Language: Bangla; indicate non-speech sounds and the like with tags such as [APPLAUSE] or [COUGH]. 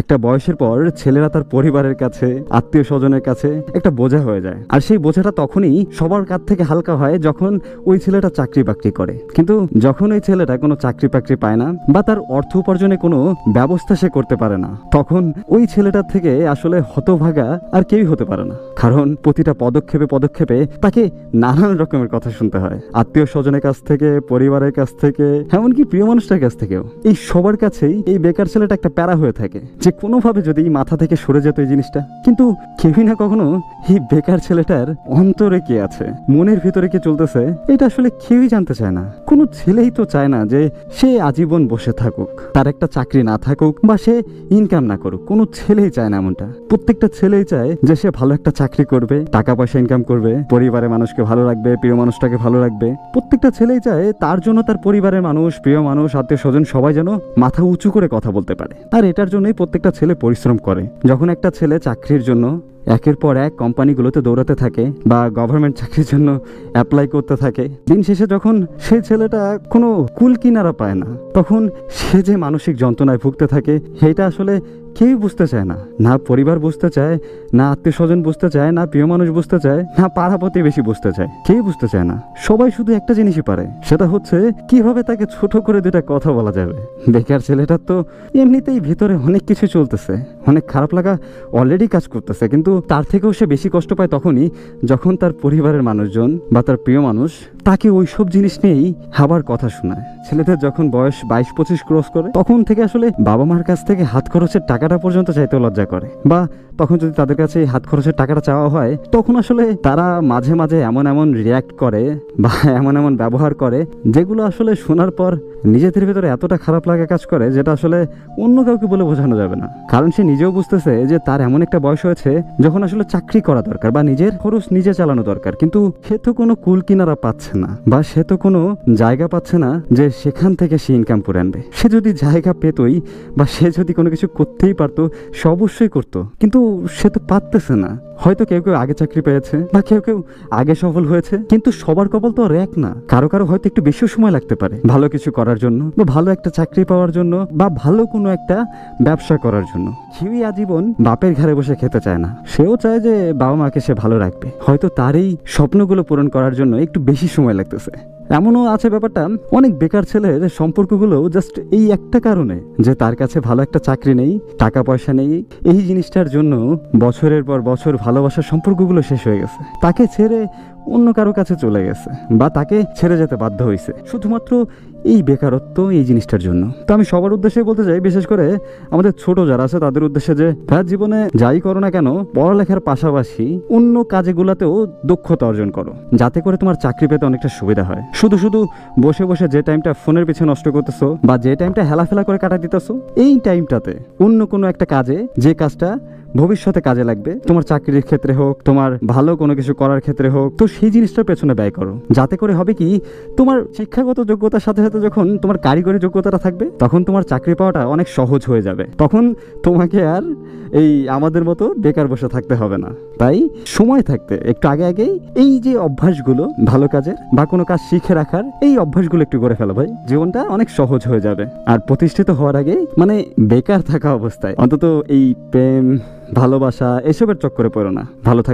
একটা বয়সের পর ছেলেরা তার পরিবারের কাছে আত্মীয় স্বজনের কাছে একটা বোঝা হয়ে যায়। আর সেই বোঝাটা তখনই সবার কাছ থেকে হালকা হয় যখন ওই ছেলেটা চাকরি বাকরি করে। কিন্তু যখন ওই ছেলেটা কোনো চাকরি বাকরি পায় না বা তার অর্থ উপার্জনে কোনো ব্যবস্থা সে করতে পারে না, তখন ওই ছেলেটার থেকে আসলে হতভাগা আর কেউই হতে পারে না। কারণ প্রতিটা পদক্ষেপে পদক্ষেপে তাকে নানান রকমের কথা শুনতে হয়। আত্মীয় স্বজনের কাছ থেকে, পরিবারের কাছ থেকে, এমনকি প্রিয় মানুষটার কাছ থেকেও। এই সবার কাছেই এই বেকার ছেলেটা একটা প্যারা হয়ে থাকে যে কোনোভাবে যদি মাথা থেকে সরে যেত এই জিনিসটা। কিন্তু কেউই না কখনো এই বেকার ছেলেটার অন্তরে কি আছে, মনের ভিতরে কি চলতেছে, এটা আসলে কেউই জানতে চায় না। কোনো ছেলেই তো চায় না যে সে আজীবন বসে থাকুক, তার একটা চাকরি না থাকুক বা সে ইনকাম না করুক। কোনো ছেলেই চায় না এমনটা। প্রত্যেকটা ছেলেই চায় যে সে ভালো একটা চাকরি করবে, টাকা পয়সা ইনকাম করবে, পরিবারের মানুষকে ভালো রাখবে, প্রিয় মানুষটাকে ভালো রাখবে। প্রত্যেকটা ছেলেই চায় তার জন্য তার পরিবারের মানুষ, প্রিয় মানুষ, আত্মীয় স্বজন সবাই যেন মাথা উঁচু করে কথা বলতে পারে। আর এটার জন্যই প্রত্যেকটা ছেলে পরিশ্রম করে। যখন একটা ছেলে চাকরির জন্য একের পর এক কোম্পানিগুলোতে দৌড়াতে থাকে বা গভর্নমেন্ট চাকরির জন্য অ্যাপ্লাই করতে থাকে, দিন শেষে যখন সে ছেলেটা কোনো কুল কিনারা পায় না, তখন সে যে মানসিক যন্ত্রণায় ভুগতে থাকে সেটা আসলে কেউই বুঝতে চায় না। না পরিবার বুঝতে চায়, না আত্মীয় স্বজন বুঝতে চায়, না প্রিয় মানুষ বুঝতে চায়, না পাড়া প্রতিবেশী বুঝতে চায়। কেউ বুঝতে চায় না। সবাই শুধু একটা জিনিসই পারে, সেটা হচ্ছে কীভাবে তাকে ছোট করে দুটা কথা বলা যাবে। বেকার ছেলেটার তো এমনিতেই ভিতরে অনেক কিছু চলতেছে, অনেক খারাপ লাগা অলরেডি কাজ করতেছে, কিন্তু তার থেকেও সে বেশি কষ্ট পায় তখনই যখন তার পরিবারের মানুষজন বা তার প্রিয় মানুষ তাকে ওই সব জিনিস নিয়েই আবার কথা শোনায়। ছেলেদের যখন বয়স বাইশ পঁচিশ ক্রস করে, তখন থেকে আসলে বাবা মার কাছ থেকে হাত খরচের টাকাটা পর্যন্ত চাইতেও লজ্জা করে। বা তখন যদি তাদের কাছে হাত খরচের টাকাটা চাওয়া হয়, তখন আসলে তারা মাঝে মাঝে এমন এমন রিয়্যাক্ট করে বা [LAUGHS] এমন এমন ব্যবহার করে, যেগুলো আসলে শোনার পর নিজেদের ভিতরে এতটা খারাপ লাগা কাজ করে যেটা আসলে অন্য কাউকে বলে বোঝানো যাবে না। কারণ সে নিজেও বুঝতেছে যে তার এমন একটা বয়স হয়েছে যখন আসলে চাকরি করা দরকার বা নিজের খরচ নিজে চালানো দরকার। কিন্তু সে তো কোনো কুল কিনারা পাচ্ছে না বা সে তো কোনো জায়গা পাচ্ছে না যে সেখান থেকে সে ইনকাম করে আনবে। সে যদি জায়গা পেতই বা সে যদি কোনো কিছু করতেই পারতো, সে অবশ্যই করতো। কিন্তু সে তো পারতেছে না। হয়তো কেউ কেউ আগে চাকরি পেয়েছে বা কেউ কেউ আগে সফল হয়েছে, কিন্তু সবার কপাল তো আর এক না। কারও কারও হয়তো একটু বেশি সময় লাগতে পারে ভালো কিছু করার জন্য বা ভালো একটা চাকরি পাওয়ার জন্য বা ভালো কোনো একটা ব্যবসা করার জন্য। কেউই আজীবন বাপের ঘরে বসে খেতে চায় না। সেও চায় যে বাবা মাকে সে ভালো রাখবে। হয়তো তার এই স্বপ্নগুলো পূরণ করার জন্য একটু বেশি সময় লাগতেছে। এমনও আছে ব্যাপারটা, অনেক বেকার ছেলের সম্পর্কগুলো জাস্ট এই একটা কারণে যে তার কাছে ভালো একটা চাকরি নেই, টাকা পয়সা নেই, এই জিনিসটার জন্য বছরের পর বছর ভালোবাসার সম্পর্কগুলো শেষ হয়ে গেছে। তাকে ছেড়ে অন্য কারও কাছে চলে গেছে বা তাকে ছেড়ে যেতে বাধ্য হয়েছে। শুধুমাত্র এই বেকারত্ব এই জিনিসটার জন্য। তো আমি সবার উদ্দেশ্যে বলতে চাই, বিশেষ করে আমাদের ছোট যারা আছে, তাদের উদ্দেশ্যে যে, তার জীবনে যাই করো না কেন, পড়ালেখার পাশাপাশি অন্য কাজেগুলোতেও দক্ষতা অর্জন করো। যাতে করে তোমার চাকরি পেতে অনেকটা সুবিধা হয়। শুধু শুধু বসে বসে যে টাইমটা ফোনের পিছনে নষ্ট করতেছো, বা যে টাইমটা হেলাফেলা করে কাটা দিতেছো, এই টাইমটাতে অন্য কোনো একটা কাজে যে কাজটা ভবিষ্যতে কাজে লাগবে। তোমার চাকরির ক্ষেত্রে হোক, তোমার ভালো কোনো কিছু করার ক্ষেত্রে হোক, তো সেই জিনিসটার পেছনে ব্যয় করো। যাতে করে হবে কি, তোমার শিক্ষাগত যোগ্যতার সাথে সাথে যখন তোমার কারিগরি যোগ্যতাটা থাকবে, তখন তোমার চাকরি পাওয়াটা অনেক সহজ হয়ে যাবে। তখন তোমাকে আর এই আমাদের মতো বেকার বসে থাকতে হবে না। তাই সময় থাকতে, একটু আগে আগেই এই যে অভ্যাসগুলো, ভালো কাজের বা কোনো কাজ শিখে রাখার, এই অভ্যাসগুলো একটু করে ফেলো ভাই। জীবনটা অনেক সহজ হয়ে যাবে। আর প্রতিষ্ঠিত হওয়ার আগেই মানে বেকার থাকা অবস্থায়, অন্তত এই প্রেম ভালোবাসা এসবের চক্করে পড়ো না। ভালো থাক